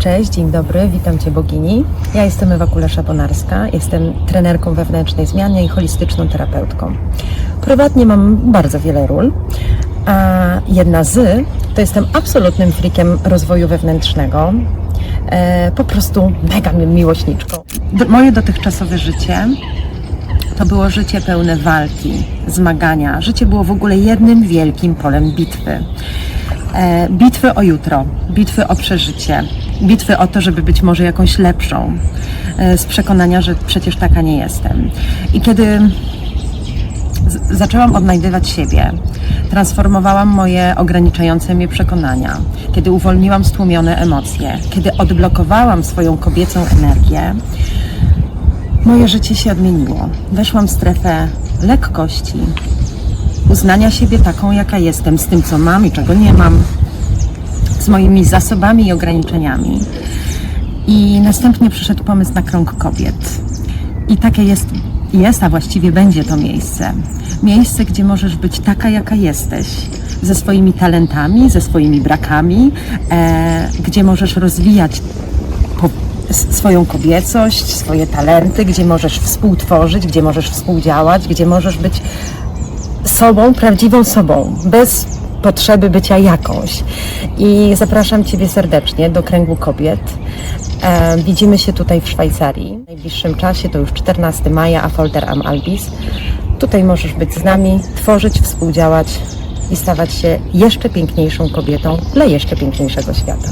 Cześć, dzień dobry, witam Cię bogini. Ja jestem Ewa Kulesza-Bonarska, jestem trenerką wewnętrznej zmiany i holistyczną terapeutką. Prywatnie mam bardzo wiele ról, a jedna z to jestem absolutnym frikiem rozwoju wewnętrznego, e, po prostu mega miłośniczką. Moje dotychczasowe życie to było życie pełne walki, zmagania. Życie było w ogóle jednym wielkim polem bitwy. E, bitwy o jutro, bitwy o przeżycie, bitwy o to, żeby być może jakąś lepszą, e, z przekonania, że przecież taka nie jestem. I kiedy zaczęłam odnajdywać siebie, transformowałam moje ograniczające mnie przekonania, kiedy uwolniłam stłumione emocje, kiedy odblokowałam swoją kobiecą energię, moje życie się odmieniło. Weszłam w strefę lekkości, uznania siebie taką, jaka jestem, z tym, co mam i czego nie mam, moimi zasobami i ograniczeniami. I następnie przyszedł pomysł na krąg kobiet. I takie jest, jest, a właściwie będzie to miejsce. Miejsce, gdzie możesz być taka, jaka jesteś, ze swoimi talentami, ze swoimi brakami, e, gdzie możesz rozwijać swoją kobiecość, swoje talenty, gdzie możesz współtworzyć, gdzie możesz współdziałać, gdzie możesz być sobą, prawdziwą sobą, bez potrzeby bycia jakąś. I zapraszam Ciebie serdecznie do kręgu kobiet. E, widzimy się tutaj w Szwajcarii. W najbliższym czasie to już 14 maja, a Folder am Albis. Tutaj możesz być z nami, tworzyć, współdziałać i stawać się jeszcze piękniejszą kobietą dla jeszcze piękniejszego świata.